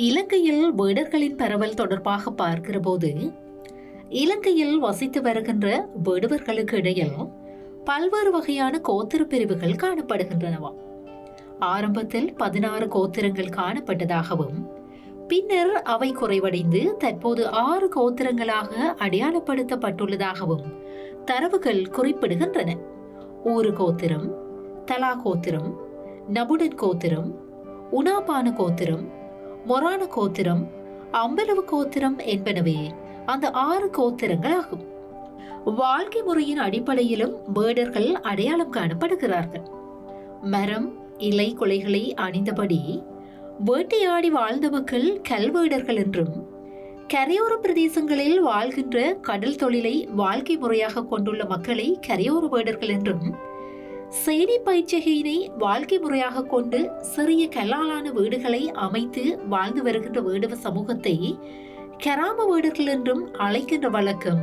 இலங்கையில் வேடர்களின் பரவல் தொடர்பாக பார்க்கிற போது இலங்கையில் வசித்து வருகின்ற வேடுவர்களுக்கு இடையில் பல்வேறு வகையான கோத்திர பிரிவுகள் காணப்படுகின்றனவா? ஆரம்பத்தில் பதினாறு கோத்திரங்கள் காணப்பட்டதாகவும் பின்னர் அவை குறைவடைந்து தற்போது ஆறு கோத்திரங்களாக அடையாளப்படுத்தப்பட்டுள்ளதாகவும் தரவுகள் குறிப்பிடுகின்றன. ஊரு கோத்திரம் தலா கோத்திரம் நபுடன் கோத்திரம் உணாபான கோத்திரம் மொரான கோத்திரம் அம்பலவு கோத்திரம் என்பனவே அந்த ஆறு கோத்திரங்கள் ஆகும் வாழ்க்கை முறையின் அடிப்படையிலும் வேடர்கள் அடையாளம் காணப்படுகிறார்கள். மரம் இலை குலைகளை அணிந்தபடி வேட்டையாடி வாழ்ந்த மக்கள் கல்வேடர்கள் என்றும் கரையோர பிரதேசங்களில் வாழ்கின்ற கடல் தொழிலை வாழ்க்கை முறையாக கொண்டுள்ள மக்களை கரையோர வேடர்கள் என்றும் சேரி பயிற்சிகையினை வாழ்க்கை முறையாக கொண்டு சிறிய கல்லாலான வீடுகளை அமைத்து வாழ்ந்து வருகின்ற வேடுவ சமூகத்தை கெராம வேடர்கள் என்றும் அழைக்கின்ற வழக்கம்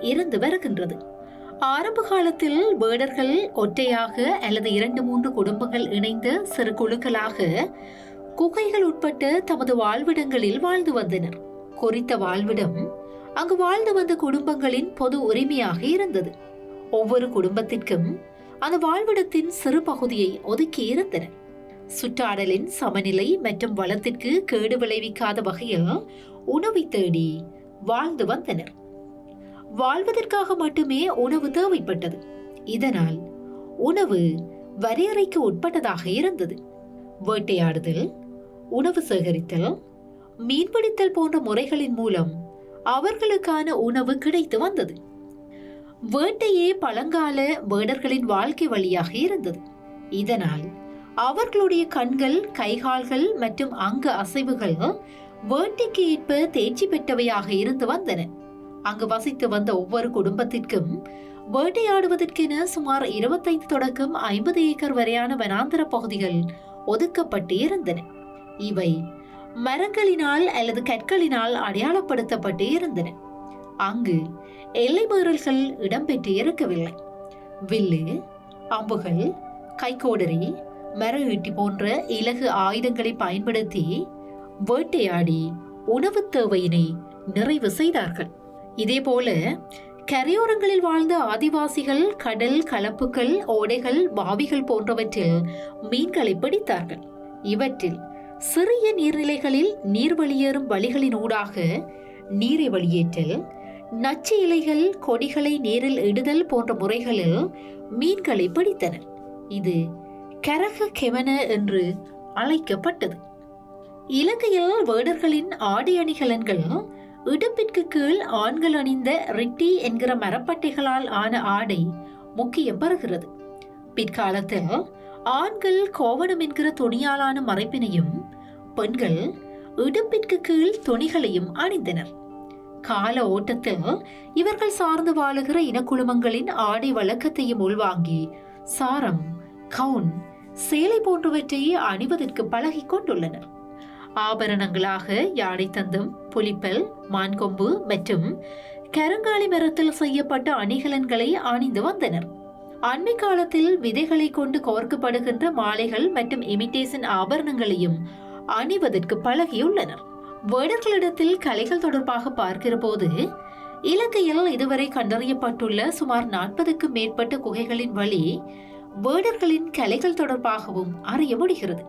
இருந்து வருகின்றது. ஆரம்ப காலத்தில் வேடர்கள் ஒற்றையாக அல்லது இரண்டு மூன்று குடும்பங்கள் இணைந்த சிறு குழுக்களாக குகைகள் உட்பட்டு தமது வாழ்விடங்களில் வாழ்ந்து வந்தனர். குறித்த வாழ்விடம் அங்கு வாழ்ந்து வந்த குடும்பங்களின் பொது உரிமையாக இருந்தது. ஒவ்வொரு குடும்பத்திற்கும் அந்த வாழ்விடத்தின் சிறு பகுதியை ஒதுக்கி இருந்தன. சுற்றாடலின் சமநிலை மற்றும் வளத்திற்கு கேடு விளைவிக்காத வகையில் உணவை தேடி வாழ்ந்து வந்தனர். வாழ்வதற்காக மட்டுமே உணவு தேவைப்பட்டது. இதனால் உணவு வரையறைக்கு உட்பட்டதாக இருந்தது. வேட்டையாடுதல் உணவு சேகரித்தல் மீன்பிடித்தல் போன்ற முறைகளின் மூலம் அவர்களுக்கான உணவு கிடைத்து வந்தது. வேட்டையே பழங்கால வேடர்களின் வாழ்க்கை வழியாக இருந்தது. இதனால் அவர்களுடைய கண்கள் கைகால்கள் மற்றும் அங்க அசைவுகள் வேட்டைக்கு ஏற்ப தேர்ச்சி பெற்றவையாக இருந்து வந்தன. அங்கு வசித்து வந்த ஒவ்வொரு குடும்பத்திற்கும் வேட்டையாடுவதற்கென சுமார் இருபத்தைந்து தொடக்கம் ஐம்பது ஏக்கர் வரையான வனாந்தர பகுதிகள் ஒதுக்கப்பட்டு இருந்தன. இவை மரங்களினால் அல்லது கற்களினால் அடையாளப்படுத்தப்பட்டு இருந்தன. அங்கு எல்லை மீறல்கள் இடம்பெற்று இருக்கவில்லை. வில்லு அம்புகள் கைக்கோடரி மர ஈட்டி போன்ற இலகு ஆயுதங்களை பயன்படுத்தி வேட்டையாடி உணவுத் தேவையினை நிறைவு செய்தார்கள். இதேபோல கரையோரங்களில் வாழ்ந்த ஆதிவாசிகள் கடல் கலப்புகள் ஓடைகள் பாவிகள் போன்றவற்றில் மீன்களை பிடித்தார்கள். இவற்றில் சிறிய நீர்நிலைகளில் நீர் வெளியேறும் வழிகளின் ஊடாக நீரை வெளியேற்றல் நச்சு இலைகள் கொடிகளை நீரில் இடுதல் போன்ற முறைகளில் மீன்களை பிடித்தனர் இது கரக கெவன என்று அழைக்கப்பட்டது. இலங்கையில் வேடர்களின் ஆடை அணிகலன்கள் இடுப்பிற்கு கீழ் ஆண்கள் அணிந்த ரிட்டி என்கிற மரப்பட்டைகளால் ஆன ஆடை முக்கியம் பெறுகிறது. பிற்காலத்தில் ஆண்கள் கோவணம் என்கிற துணியாலான மறைப்பினையும் பெண்கள் இடுப்பிற்கு கீழ் துணிகளையும் அணிந்தனர். கால ஓட்டத்தில் இவர்கள் சார்ந்து வாழுகிற இனக்குழுமங்களின் ஆடை வழக்கத்தையும் உள்வாங்கி சாரம் கவுன் சேலை போன்றவற்றையே அணிவதற்கு பழகி கொண்டுள்ளனர். ஆபரணங்களாக யானை தந்தம் புலிப்பல் மான்கொம்பு மற்றும் கருங்காலி மரத்தில் செய்யப்பட்ட அணிகலன்களை அணிந்து வந்தனர். அண்மை காலத்தில் விதைகளை கொண்டு கோர்க்கப்படுகின்ற மாலைகள் மற்றும் இமிட்டேஷன் ஆபரணங்களையும் அணிவதற்கு பழகியுள்ளனர். வேடர்களிடத்தில் கலைகள் தொடர்பாக பார்க்கிற போது இலங்கையில் இதுவரை கண்டறியப்பட்டுள்ள சுமார் நாற்பதுக்கும் மேற்பட்ட குகைகளின் வழி வேடர்களின் கலைகள் தொடர்பாகவும் அறிய முடிகிறது.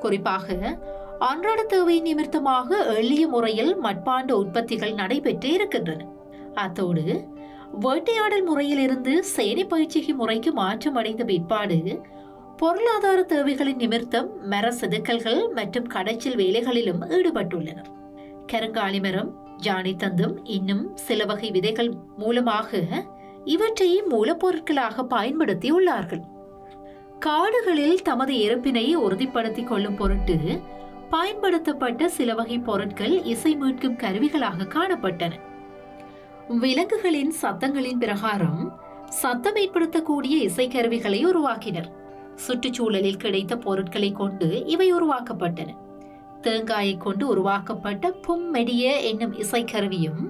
குறிப்பாக அன்றாட தேவை நிமித்தமாக எளிய முறையில் மட்பாண்ட உற்பத்திகள் நடைபெற்று இருக்கின்றன. அத்தோடு வேட்டையாடல் முறையிலிருந்து சேனை பயிற்சிகை முறைக்கு மாற்றம் அடைந்த பிற்பாடு பொருளாதார தேவைகளின் நிமித்தம் மர செதுக்கல்கள் மற்றும் கடைச்சல் வேலைகளிலும் ஈடுபட்டுள்ளனர். கருங்காலி மரம் ஜானி தந்தும் இன்னும் சில வகை விதைகள் மூலமாக இவற்றையே மூலப்பொருட்களாக பயன்படுத்தியுள்ளார்கள். காடுகளில் தமது இருப்பினை உறுதிப்படுத்திக் கொள்ளும் பொருட்டு பயன்படுத்தப்பட்ட சில வகை பொருட்கள் இசை மீட்கும் கருவிகளாக காணப்பட்டன. விலங்குகளின் சத்தங்களின் பிரகாரம் சத்தம் ஏற்படுத்தக்கூடிய இசைக்கருவிகளை உருவாக்கினர். சுற்றுச்சூழலில் கிடைத்த பொருட்களை கொண்டு இவை உருவாக்கப்பட்டன. தேங்காயை கொண்டு உருவாக்கப்பட்ட பும்மெடிய என்னும் இசைக்கருவியும்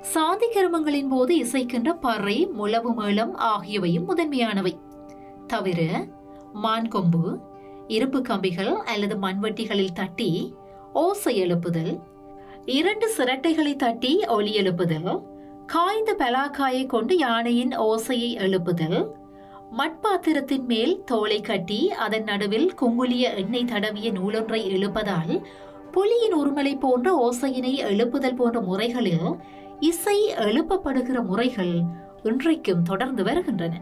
சாதி கருமங்களின் போது இசைக்கின்ற பறை முளவு மேளம் ஆகியவையும் முதன்மையானவை. தவிர மான்கொம்பு இருப்பு கம்பிகள் அல்லது மண்வெட்டிகளில் தட்டி ஓசை எழுப்புதல் இரண்டு சிரட்டைகளை தட்டி ஒலி எழுப்புதல் காய்ந்த பலாக்காயை கொண்டு யானையின் ஓசையை எழுப்புதல் மட்பாத்திரத்தின் மேல் தோலை கட்டி அதன் நடுவில் குங்குலிய எண்ணெய் தடவிய நூலொன்றை எழுப்பதால் புலியின் உருமலை போன்ற ஓசையினை எழுப்புதல் போன்ற முறைகளில் இசை எழுப்பப்படுகிற முறைகள் இன்றைக்கும் தொடர்ந்து வருகின்றன.